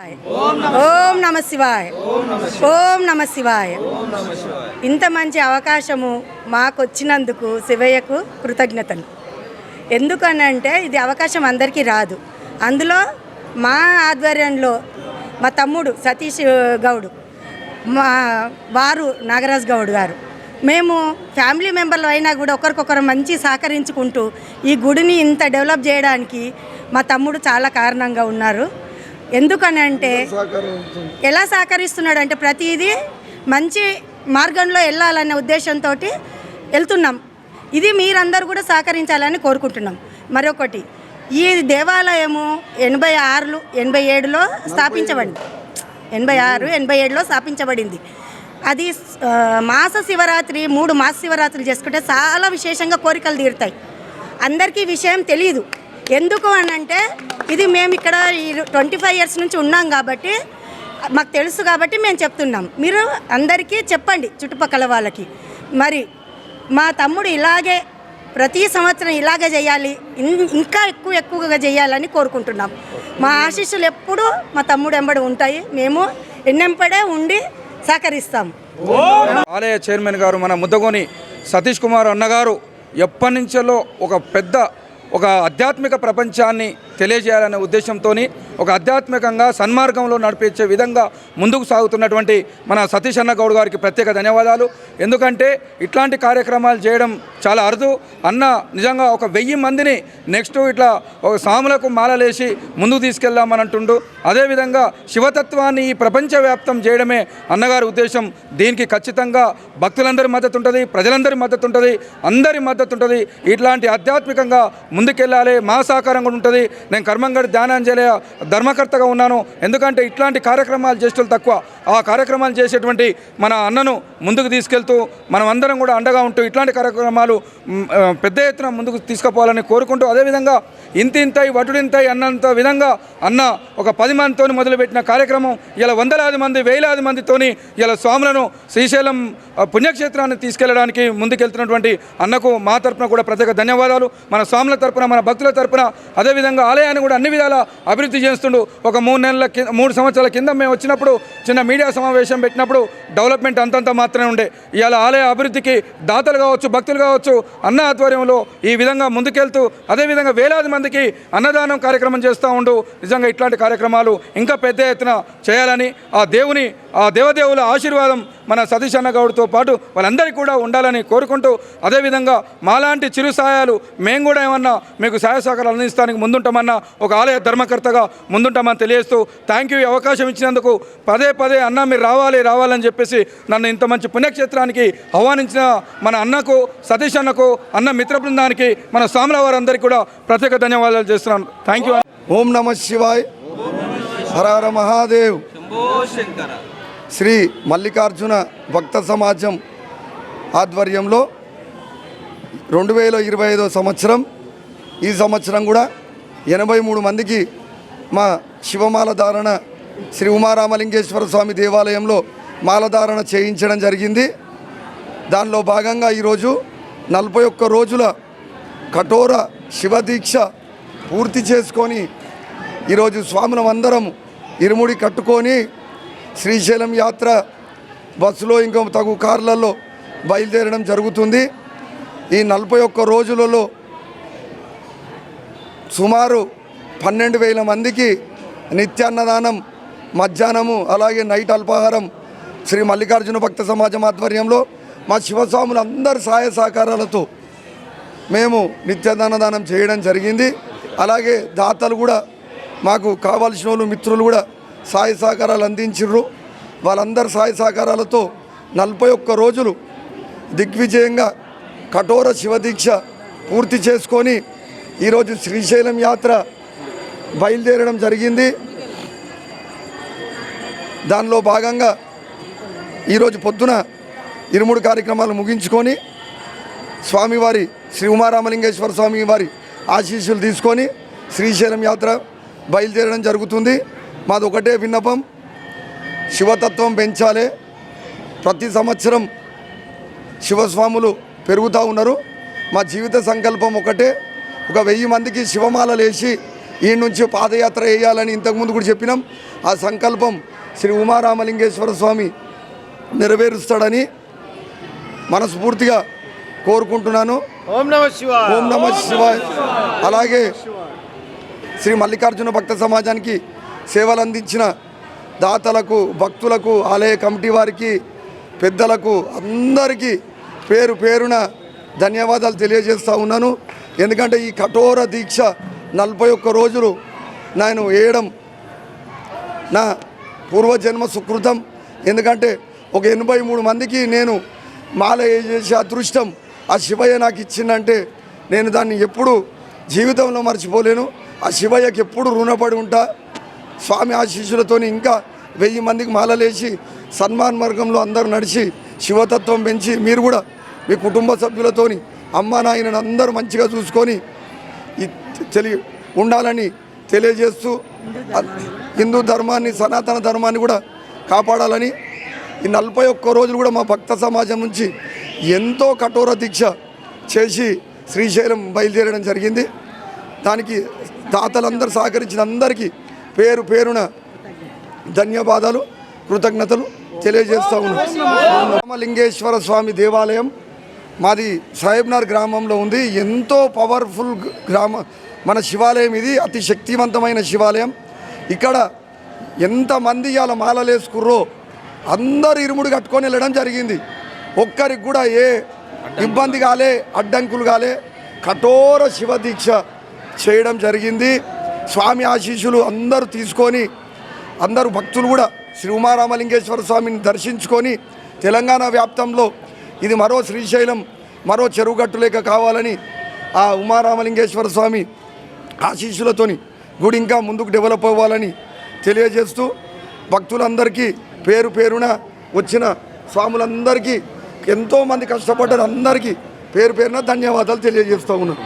ఓం నమ శివాయ. ఓం నమ శివాయ. ఇంత మంచి అవకాశము మాకు వచ్చినందుకు శివయ్యకు కృతజ్ఞతలు. ఎందుకనంటే ఇది అవకాశం అందరికీ రాదు. అందులో మా ఆధ్వర్యంలో మా తమ్ముడు సతీష్ గౌడ్ మా వారు నాగరాజ్ గౌడ్ గారు. మేము ఫ్యామిలీ మెంబర్లు అయినా కూడా ఒకరికొకరు మంచి సహకరించుకుంటూ ఈ గుడిని ఇంత డెవలప్ చేయడానికి మా తమ్ముడు చాలా కారణంగా ఉన్నారు. ఎందుకని అంటే ఎలా సహకరిస్తున్నాడు అంటే ప్రతిదీ మంచి మార్గంలో వెళ్ళాలనే ఉద్దేశంతో వెళ్తున్నాం. ఇది మీరందరూ కూడా సహకరించాలని కోరుకుంటున్నాం. మరొకటి ఈ దేవాలయము ఎనభై ఆరులో ఎనభై ఏడులో స్థాపించబడింది ఎనభై ఆరు ఎనభై ఏడులో స్థాపించబడింది. అది మాస శివరాత్రి మూడు మాస శివరాత్రులు చేసుకుంటే చాలా విశేషంగా కోరికలు తీరుతాయి. అందరికీ విషయం తెలియదు ఎందుకు అని అంటే ఇది మేము ఇక్కడ ఈ ట్వంటీ ఫైవ్ ఇయర్స్ నుంచి ఉన్నాం కాబట్టి మాకు తెలుసు కాబట్టి మేము చెప్తున్నాం. మీరు అందరికీ చెప్పండి చుట్టుపక్కల వాళ్ళకి. మరి మా తమ్ముడు ఇలాగే ప్రతి సంవత్సరం ఇలాగే చేయాలి ఇంకా ఎక్కువ ఎక్కువగా చేయాలని కోరుకుంటున్నాం. మా ఆశీస్సులు ఎప్పుడూ మా తమ్ముడు ఎంబడి ఉంటాయి. మేము ఎన్నెంపడే ఉండి సహకరిస్తాం. ఆలయ చైర్మన్ గారు మన ముద్దగోని సతీష్ కుమార్ అన్నగారు ఎప్పటి నుంచో ఒక పెద్ద ఒక ఆధ్యాత్మిక ప్రపంచాన్ని తెలియజేయాలనే ఉద్దేశంతో ఒక ఆధ్యాత్మికంగా సన్మార్గంలో నడిపించే విధంగా ముందుకు సాగుతున్నటువంటి మన సతీష్ అన్న గౌడ్ గారికి ప్రత్యేక ధన్యవాదాలు. ఎందుకంటే ఇట్లాంటి కార్యక్రమాలు చేయడం చాలా అరుదు. అన్న నిజంగా ఒక వెయ్యి మందిని నెక్స్ట్ ఇట్లా ఒక సాములకు మాలలేసి ముందుకు తీసుకెళ్దామని అంటుండు అదేవిధంగా శివతత్వాన్ని ఈ ప్రపంచవ్యాప్తం చేయడమే అన్నగారి ఉద్దేశం. దీనికి ఖచ్చితంగా భక్తులందరి మద్దతు ఉంటుంది ప్రజలందరి మద్దతు ఉంటుంది అందరి మద్దతు ఉంటుంది ఇట్లాంటి ఆధ్యాత్మికంగా ముందుకెళ్ళాలి మా సహకారం కూడా ఉంటుంది. నేను కర్మంగడి ధ్యానాంజలియ ధర్మకర్తగా ఉన్నాను. ఎందుకంటే ఇట్లాంటి కార్యక్రమాలు చేసేటోళ్ళు తక్కువ. ఆ కార్యక్రమాలు చేసేటువంటి మన అన్నను ముందుకు తీసుకెళ్తూ మనం అందరం కూడా అండగా ఉంటూ ఇట్లాంటి కార్యక్రమాలు పెద్ద ఎత్తున ముందుకు తీసుకుపోవాలని కోరుకుంటూ అదేవిధంగా ఇంతింతై వటుడింతై అన్నంత విధంగా అన్న ఒక పది మందితో మొదలుపెట్టిన కార్యక్రమం ఇలా వందలాది మంది వేలాది మందితోని ఇలా స్వాములను శ్రీశైలం పుణ్యక్షేత్రాన్ని తీసుకెళ్ళడానికి ముందుకెళ్తున్నటువంటి అన్నకు మా తరపున కూడా ప్రత్యేక ధన్యవాదాలు. మన స్వాముల తరపున మన భక్తుల తరపున అదేవిధంగా ఆలయాన్ని కూడా అన్ని విధాల అభివృద్ధి చేస్తుండు. ఒక మూడు నెలల కింద మూడు సంవత్సరాల కింద మేము వచ్చినప్పుడు చిన్న మీడియా సమావేశం పెట్టినప్పుడు డెవలప్మెంట్ అంతంత మాత్రమే ఉండే. ఇవాళ ఆలయ అభివృద్ధికి దాతలు కావచ్చు భక్తులు కావచ్చు అన్న ఆధ్వర్యంలో ఈ విధంగా ముందుకెళ్తూ అదేవిధంగా వేలాది మందికి అన్నదానం కార్యక్రమం చేస్తూ ఉండు. నిజంగా ఇట్లాంటి కార్యక్రమాలు ఇంకా పెద్ద ఎత్తున చేయాలని ఆ దేవుని ఆ దేవదేవుల ఆశీర్వాదం మన సతీష్ అన్న గౌడ్తో పాటు వాళ్ళందరికీ కూడా ఉండాలని కోరుకుంటూ అదేవిధంగా మాలాంటి చిరు సహాయాలు మేము కూడా ఏమన్నా మీకు సహాయ సహకారాలు అందిస్తానికి ముందుంటామన్న ఒక ఆలయ ధర్మకర్తగా ముందుంటామని తెలియజేస్తూ థ్యాంక్ యూ అవకాశం ఇచ్చినందుకు పదే పదే అన్న మీరు రావాలి రావాలని చెప్పేసి నన్ను ఇంత మంచి పుణ్యక్షేత్రానికి ఆహ్వానించిన మన అన్నకు సతీష్ అన్నకు అన్న మిత్ర బృందానికి మన స్వాముల వారందరికీ కూడా ప్రత్యేక ధన్యవాదాలు చేస్తున్నాను. థ్యాంక్ యూ ఓం నమ శివాయ్. హర హర మహాదేవ్. శ్రీ మల్లికార్జున భక్త సమాజం ఆధ్వర్యంలో రెండు వేల ఇరవై ఐదో సంవత్సరం ఈ సంవత్సరం కూడా ఎనభై మూడు మందికి మా శివమాల ధారణ శ్రీ ఉమారామలింగేశ్వర స్వామి దేవాలయంలో మాలధారణ చేయించడం జరిగింది. దానిలో భాగంగా ఈరోజు నలభై ఒక్క రోజుల కఠోర శివదీక్ష పూర్తి చేసుకొని ఈరోజు స్వాములం అందరం ఇరుముడి కట్టుకొని శ్రీశైలం యాత్ర బస్సులో ఇంకా తగు కార్లలో బయలుదేరడం జరుగుతుంది. ఈ నలభై ఒక్క రోజులలో సుమారు పన్నెండు వేల మందికి నిత్యాన్నదానం మధ్యాహ్నము అలాగే నైట్ అల్పాహారం శ్రీ మల్లికార్జున భక్త సమాజం ఆధ్వర్యంలో మా శివస్వాములు అందరి సహాయ సహకారాలతో మేము నిత్యాన్నదానం చేయడం జరిగింది. అలాగే దాతలు కూడా మాకు కావాల్సిన వాళ్ళు మిత్రులు కూడా సహాయ సహకారాలు అందించరు వాళ్ళందరి సహాయ సహకారాలతో నలభై ఒక్క రోజులు దిగ్విజయంగా కఠోర శివదీక్ష పూర్తి చేసుకొని ఈరోజు శ్రీశైలం యాత్ర బయలుదేరడం జరిగింది. దానిలో భాగంగా ఈరోజు పొద్దున ఇరుముడు కార్యక్రమాలు ముగించుకొని స్వామివారి శ్రీ ఉమారామలింగేశ్వర స్వామి వారి ఆశీస్సులు తీసుకొని శ్రీశైలం యాత్ర బయలుదేరడం జరుగుతుంది. మాది ఒకటే విన్నపం. శివతత్వం పెంచాలి. ప్రతి సంవత్సరం శివస్వాములు పెరుగుతూ ఉన్నారు. మా జీవిత సంకల్పం ఒకటే. ఒక వెయ్యి మందికి శివమాలలు వేసి ఈ నుంచి పాదయాత్ర వేయాలని ఇంతకుముందు కూడా చెప్పినాం. ఆ సంకల్పం శ్రీ ఉమారామలింగేశ్వర స్వామి నెరవేరుస్తాడని మనస్ఫూర్తిగా కోరుకుంటున్నాను. ఓం నమ శివాయ. ఓం నమ శివాయ. అలాగే శ్రీ మల్లికార్జున భక్త సమాజానికి సేవలు అందించిన దాతలకు భక్తులకు ఆలయ కమిటీ వారికి పెద్దలకు అందరికీ పేరు పేరున ధన్యవాదాలు తెలియజేస్తూ ఉన్నాను. ఎందుకంటే ఈ కఠోర దీక్ష నలభై ఒక్క రోజులు నేను వేయడం నా పూర్వజన్మ సుకృతం. ఎందుకంటే ఒక ఎనభై మూడు మందికి నేను మాల చేసే అదృష్టం ఆ శివయ్య నాకు ఇచ్చిందంటే నేను దాన్ని ఎప్పుడు జీవితంలో మర్చిపోలేను. ఆ శివయ్యకి ఎప్పుడు రుణపడి ఉంటా. స్వామి ఆశీస్సులతో ఇంకా వెయ్యి మందికి మాలలేసి సన్మాన్ మార్గంలో అందరూ నడిచి శివతత్వం పెంచి మీరు కూడా మీ కుటుంబ సభ్యులతోని అమ్మ నాయనని అందరూ మంచిగా చూసుకొని తెలి ఉండాలని తెలియజేస్తూ హిందూ ధర్మాన్ని సనాతన ధర్మాన్ని కూడా కాపాడాలని ఈ నలభై ఒక్క రోజులు కూడా మా భక్త సమాజం నుంచి ఎంతో కఠోర దీక్ష చేసి శ్రీశైలం బయలుదేరడం జరిగింది. దానికి దాతలందరూ సహకరించిన అందరికీ పేరు పేరున ధన్యవాదాలు కృతజ్ఞతలు తెలియజేస్తా ఉన్నాం. రామలింగేశ్వర స్వామి దేవాలయం మాది సాహెబ్నార్ గ్రామంలో ఉంది. ఎంతో పవర్ఫుల్ గ్రామ మన శివాలయం ఇది అతి శక్తివంతమైన శివాలయం. ఇక్కడ ఎంతమంది ఇవాళ మాలలేసుకుర్రో అందరు ఇరుముడు కట్టుకొని వెళ్ళడం జరిగింది. ఒక్కరికి కూడా ఏ ఇబ్బంది కాలే అడ్డంకులు కాలే. కఠోర శివ దీక్ష చేయడం జరిగింది. స్వామి ఆశీస్సులు అందరూ తీసుకొని అందరూ భక్తులు కూడా శ్రీ ఉమారామలింగేశ్వర స్వామిని దర్శించుకొని తెలంగాణ వ్యాప్తంలో ఇది మరో శ్రీశైలం మరో చెరువుగట్టు లేక కావాలని ఆ ఉమారామలింగేశ్వర స్వామి ఆశీస్సులతోని గుడి ఇంకా ముందుకు డెవలప్ అవ్వాలని తెలియజేస్తూ భక్తులందరికీ పేరు పేరున వచ్చిన స్వాములందరికీ ఎంతోమంది కష్టపడ్డారు అందరికీ పేరు పేరున ధన్యవాదాలు తెలియజేస్తూ ఉన్నాను.